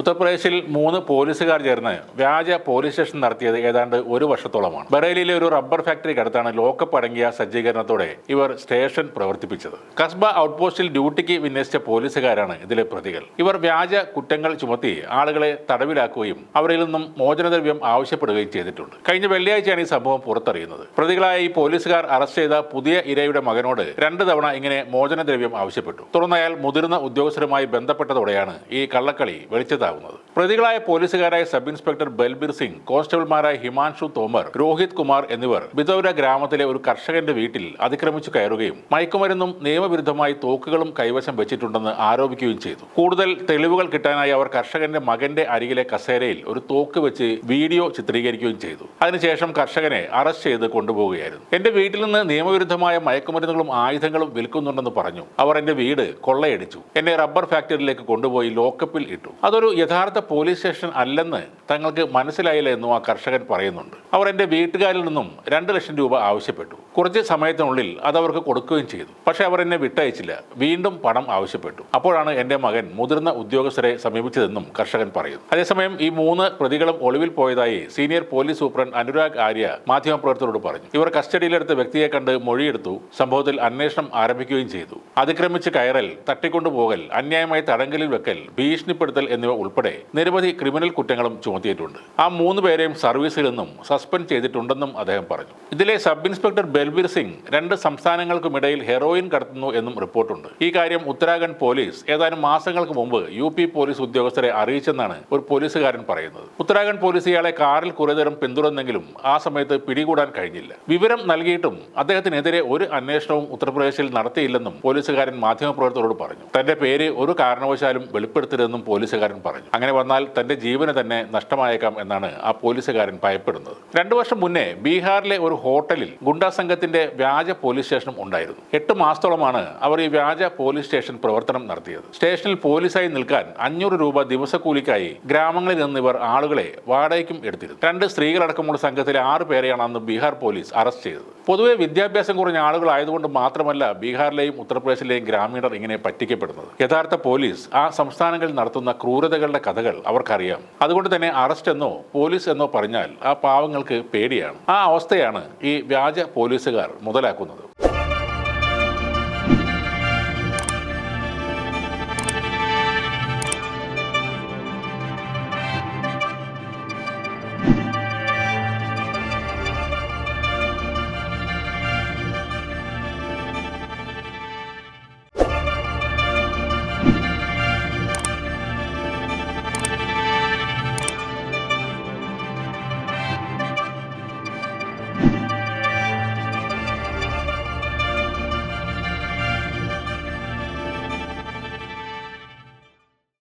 ഉത്തർപ്രദേശിൽ മൂന്ന് പോലീസുകാർ ചേർന്ന് വ്യാജ പോലീസ് സ്റ്റേഷൻ നടത്തിയത് ഏതാണ്ട് ഒരു വർഷത്തോളമാണ്. ബറേലിയിലെ ഒരു റബ്ബർ ഫാക്ടറിക്കടുത്താണ് ലോക്കപ്പ് അടങ്ങിയ സജ്ജീകരണത്തോടെ ഇവർ സ്റ്റേഷൻ പ്രവർത്തിപ്പിച്ചത്. കസ്ബ ഔട്ട്പോസ്റ്റിൽ ഡ്യൂട്ടിക്ക് വിന്യസിച്ച പോലീസുകാരാണ് ഇതിലെ പ്രതികൾ. ഇവർ വ്യാജ കുറ്റങ്ങൾ ചുമത്തി ആളുകളെ തടവിലാക്കുകയും അവരിൽ നിന്നും മോചനദ്രവ്യം ആവശ്യപ്പെടുകയും ചെയ്തിട്ടുണ്ട്. കഴിഞ്ഞ വെള്ളിയാഴ്ചയാണ് ഈ സംഭവം പുറത്തറിയുന്നത്. പ്രതികളായ ഈ പോലീസുകാർ അറസ്റ്റ് ചെയ്ത പുതിയ ഇരയുടെ മകനോട് രണ്ട് തവണ ഇങ്ങനെ മോചനദ്രവ്യം ആവശ്യപ്പെട്ടു. തുടർന്ന് അയാൾ മുതിർന്ന ഉദ്യോഗസ്ഥരുമായി ബന്ധപ്പെട്ടതോടെയാണ് ഈ കള്ളക്കളി വെളിച്ചത്താകുന്നത് പ്രതികളായ പോലീസുകാരായ സബ് ഇൻസ്പെക്ടർ ബൽബീർ സിംഗ് കോൺസ്റ്റബിൾമാരായ ഹിമാൻഷു തോമർ രോഹിത് കുമാർ എന്നിവർ ബിതൌര ഗ്രാമത്തിലെ ഒരു കർഷകന്റെ വീട്ടിൽ അതിക്രമിച്ചു കയറുകയും മയക്കുമരുന്നും നിയമവിരുദ്ധമായി തോക്കുകളും കൈവശം വെച്ചിട്ടുണ്ടെന്ന് ആരോപിക്കുകയും ചെയ്തു. കൂടുതൽ തെളിവുകൾ കിട്ടാനായി അവർ കർഷകന്റെ മകന്റെ അരികിലെ കസേരയിൽ ഒരു തോക്ക് വെച്ച് വീഡിയോ ചിത്രീകരിക്കുകയും ചെയ്തു. അതിനുശേഷം കർഷകനെ അറസ്റ്റ് ചെയ്ത് കൊണ്ടുപോവുകയായിരുന്നു. എന്റെ വീട്ടിൽ നിന്ന് നിയമവിരുദ്ധമായ മയക്കുമരുന്നുകളും ആയുധങ്ങളും വിൽക്കുന്നുണ്ടെന്ന് പറഞ്ഞു. അവർ എന്റെ വീട് കൊള്ളയടിച്ചു. എന്നെ റബ്ബർ ഫാക്ടറിയിലേക്ക് കൊണ്ടുപോയി ലോക്കപ്പിൽ ഇട്ടു. അതൊരു യഥാർത്ഥ പോലീസ് സ്റ്റേഷൻ അല്ലെന്ന് തങ്ങൾക്ക് മനസ്സിലായില്ല എന്നും ആ കർഷകൻ പറയുന്നുണ്ട്. അവർ എന്റെ വീട്ടുകാരിൽ നിന്നും രണ്ട് ലക്ഷം രൂപ ആവശ്യപ്പെട്ടു. കുറച്ച് സമയത്തിനുള്ളിൽ അത് അവർക്ക് കൊടുക്കുകയും ചെയ്തു. പക്ഷെ അവർ എന്നെ വിട്ടയച്ചില്ല. വീണ്ടും പണം ആവശ്യപ്പെട്ടു. അപ്പോഴാണ് എന്റെ മകൻ മുതിർന്ന ഉദ്യോഗസ്ഥരെ സമീപിച്ചതെന്നും കർഷകൻ പറയുന്നു. അതേസമയം ഈ മൂന്ന് പ്രതികളും ഒളിവിൽ പോയതായി senior police superintendent Anurag Arya മാധ്യമപ്രവർത്തകരോട് പറഞ്ഞു. ഇവർ കസ്റ്റഡിയിലെടുത്ത വ്യക്തിയെ കണ്ട് മൊഴിയെടുത്തു സംഭവത്തിൽ അന്വേഷണം ആരംഭിക്കുകയും ചെയ്തു. അതിക്രമിച്ച് കയറൽ തട്ടിക്കൊണ്ടുപോകൽ അന്യായമായി തടങ്കലിൽ വെക്കൽ ഭീഷണിപ്പെടുത്തൽ എന്നിവ ഉൾപ്പെടെ നിരവധി ക്രിമിനൽ കുറ്റങ്ങളും ചുമത്തിയിട്ടുണ്ട്. ആ മൂന്ന് പേരെയും സർവീസിൽ നിന്നും സസ്പെൻഡ് ചെയ്തിട്ടുണ്ടെന്നും അദ്ദേഹം പറഞ്ഞു. ഇതിലെ സബ് ഇൻസ്പെക്ടർ ബൽബീർ സിംഗ് രണ്ട് സംസ്ഥാനങ്ങൾക്കുമിടയിൽ ഹെറോയിൻ കടത്തുന്നു എന്നും റിപ്പോർട്ടുണ്ട്. ഈ കാര്യം ഉത്തരാഖണ്ഡ് പോലീസ് ഏതാനും മാസങ്ങൾക്ക് മുമ്പ് യു പി പോലീസ് ഉദ്യോഗസ്ഥരെ അറിയിച്ചെന്നാണ് ഒരു പോലീസുകാരൻ പറയുന്നത്. ഉത്തരാഖണ്ഡ് പോലീസ് ഇയാളെ കാറിൽ കുറേതരം പിന്തുടർന്നെങ്കിലും ആ സമയത്ത് പിടികൂടാൻ കഴിഞ്ഞില്ല. വിവരം നൽകിയിട്ടും അദ്ദേഹത്തിനെതിരെ ഒരു അന്വേഷണവും ഉത്തർപ്രദേശിൽ നടത്തിയില്ലെന്നും പോലീസുകാരൻ മാധ്യമപ്രവർത്തകരോട് പറഞ്ഞു. തന്റെ പേര് ഒരു കാരണവശാലും വെളിപ്പെടുത്തരുതെന്നും പോലീസുകാരൻ പറഞ്ഞു. അങ്ങനെ വന്നാൽ തന്റെ ജീവന് തന്നെ നഷ്ടമായേക്കാം എന്നാണ് ആ പോലീസുകാരൻ ഭയപ്പെടുന്നത്. രണ്ടു വർഷം മുന്നേ ബീഹാറിലെ ഒരു ഹോട്ടലിൽ ഗുണ്ടാ സംഘത്തിന്റെ വ്യാജ പോലീസ് സ്റ്റേഷനും ഉണ്ടായിരുന്നു. എട്ട് മാസത്തോളമാണ് അവർ ഈ വ്യാജ പോലീസ് സ്റ്റേഷൻ പ്രവർത്തനം നടത്തിയത്. സ്റ്റേഷനിൽ പോലീസായി നിൽക്കാൻ അഞ്ഞൂറ് രൂപ ദിവസക്കൂലിക്കായി ഗ്രാമങ്ങളിൽ നിന്ന് ഇവർ ആളുകളെ വാടകയ്ക്കും എടുത്തിരുന്നു. രണ്ട് സ്ത്രീകളടക്കമുള്ള സംഘത്തിലെ ആറ് പേരെയാണ് അന്ന് ബീഹാർ പോലീസ് അറസ്റ്റ് ചെയ്തത്. പൊതുവെ വിദ്യാഭ്യാസം കുറഞ്ഞ ആളുകളായതുകൊണ്ട് മാത്രമല്ല ബീഹാറിലെയും ഉത്തർപ്രദേശിലെയും ഗ്രാമീണർ ഇങ്ങനെ പറ്റിക്കപ്പെടുന്നത്. യഥാർത്ഥ പോലീസ് ആ സംസ്ഥാനങ്ങളിൽ നടത്തുന്ന ക്രൂരതകളുടെ കഥകൾ അവർക്കറിയാം. അതുകൊണ്ട് തന്നെ അറസ്റ്റ് എന്നോ പോലീസ് എന്നോ പറഞ്ഞാൽ ആ പാവങ്ങൾക്ക് പേടിയാണ്. ആ അവസ്ഥയാണ് ഈ വ്യാജ പോലീസുകാർ മുതലാക്കുന്നത്.